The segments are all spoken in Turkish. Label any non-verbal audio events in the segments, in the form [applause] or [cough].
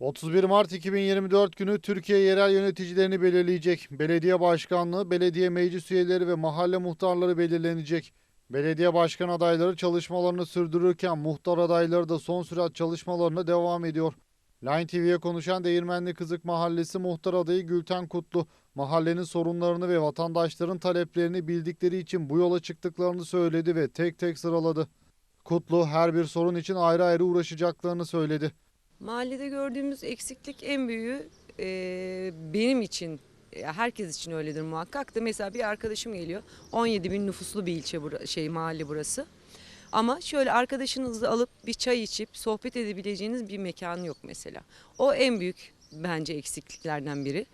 31 Mart 2024 günü Türkiye yerel yöneticilerini belirleyecek. Belediye başkanlığı, belediye meclis üyeleri ve mahalle muhtarları belirlenecek. Belediye başkan adayları çalışmalarını sürdürürken muhtar adayları da son sürat çalışmalarına devam ediyor. Line TV'ye konuşan Değirmenli Kızık Mahallesi muhtar adayı Gülten Kutlu, mahallenin sorunlarını ve vatandaşların taleplerini bildikleri için bu yola çıktıklarını söyledi ve tek tek sıraladı. Kutlu her bir sorun için ayrı ayrı uğraşacaklarını söyledi. Mahallede gördüğümüz eksiklik en büyüğü e, benim için, e, herkes için öyledir muhakkak da mesela bir arkadaşım geliyor. 17 bin nüfuslu bir ilçe bura, şey mahalle burası. Ama şöyle arkadaşınızı alıp bir çay içip sohbet edebileceğiniz bir mekanı yok mesela. O en büyük bence eksikliklerden biri.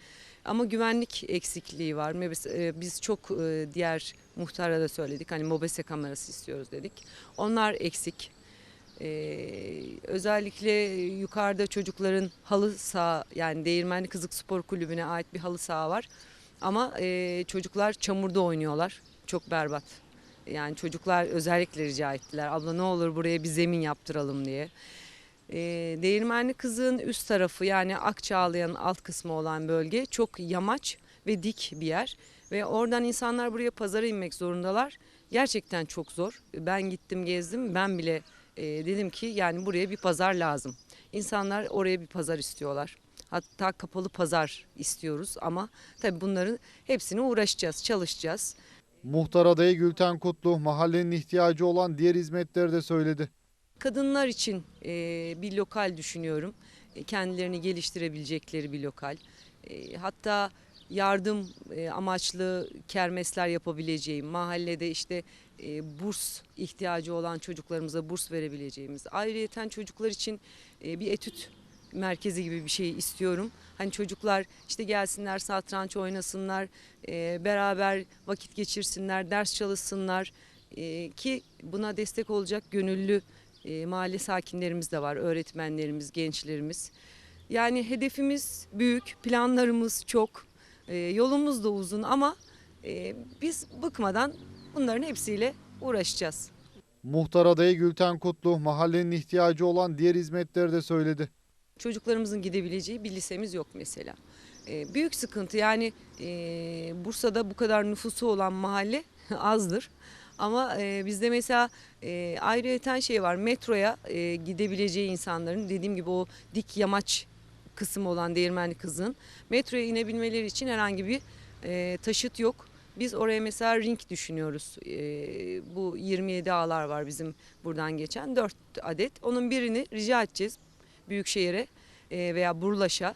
Ama güvenlik eksikliği var. Mebes- e, Biz çok e, diğer muhtara da söyledik. Hani mobese kamerası istiyoruz dedik. Onlar eksik. Ee, özellikle yukarıda çocukların halı saha yani Değirmenli Kızık Spor Kulübü'ne ait bir halı saha var. Ama e, çocuklar çamurda oynuyorlar. Çok berbat. Yani çocuklar özellikle rica ettiler. Abla ne olur buraya bir zemin yaptıralım diye. E, Değirmenli Kızık'ın üst tarafı yani Akçağlayan'ın alt kısmı olan bölge çok yamaç ve dik bir yer. Ve oradan insanlar buraya pazara inmek zorundalar. Gerçekten çok zor. Ben gittim gezdim ben bile e, dedim ki yani buraya bir pazar lazım. İnsanlar oraya bir pazar istiyorlar. Hatta kapalı pazar istiyoruz ama tabii bunların hepsine uğraşacağız, çalışacağız. Muhtar adayı Gülten Kutlu mahallenin ihtiyacı olan diğer hizmetleri de söyledi. Kadınlar için e, bir lokal düşünüyorum. E, kendilerini geliştirebilecekleri bir lokal. E, hatta yardım e, amaçlı kermesler yapabileceğim, mahallede işte e, burs ihtiyacı olan çocuklarımıza burs verebileceğimiz. Ayrıyeten çocuklar için e, bir etüt merkezi gibi bir şey istiyorum. Hani çocuklar işte gelsinler satranç oynasınlar, beraber vakit geçirsinler, ders çalışsınlar ki buna destek olacak gönüllü mahalle sakinlerimiz de var, öğretmenlerimiz, gençlerimiz. Yani hedefimiz büyük, planlarımız çok, e, yolumuz da uzun ama e, biz bıkmadan bunların hepsiyle uğraşacağız. Muhtar adayı Gülten Kutlu mahallenin ihtiyacı olan diğer hizmetleri de söyledi. Çocuklarımızın gidebileceği bir lisemiz yok mesela. E, büyük sıkıntı yani e, Bursa'da bu kadar nüfusu olan mahalle [laughs] azdır. Ama e, bizde mesela e, ayrıyeten şey var metroya e, gidebileceği insanların dediğim gibi o dik yamaç kısmı olan Değirmenli Kızı'nın metroya inebilmeleri için herhangi bir e, taşıt yok. Biz oraya mesela ring düşünüyoruz. E, bu 27 ağlar var bizim buradan geçen 4 adet. Onun birini rica edeceğiz Büyükşehir'e e, veya Burlaş'a.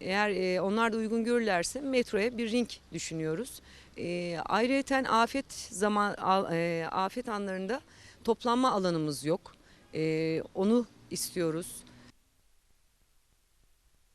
Eğer e, onlar da uygun görürlerse metroya bir ring düşünüyoruz. E, ayrıyeten afet zaman e, afet anlarında toplanma alanımız yok. E, onu istiyoruz.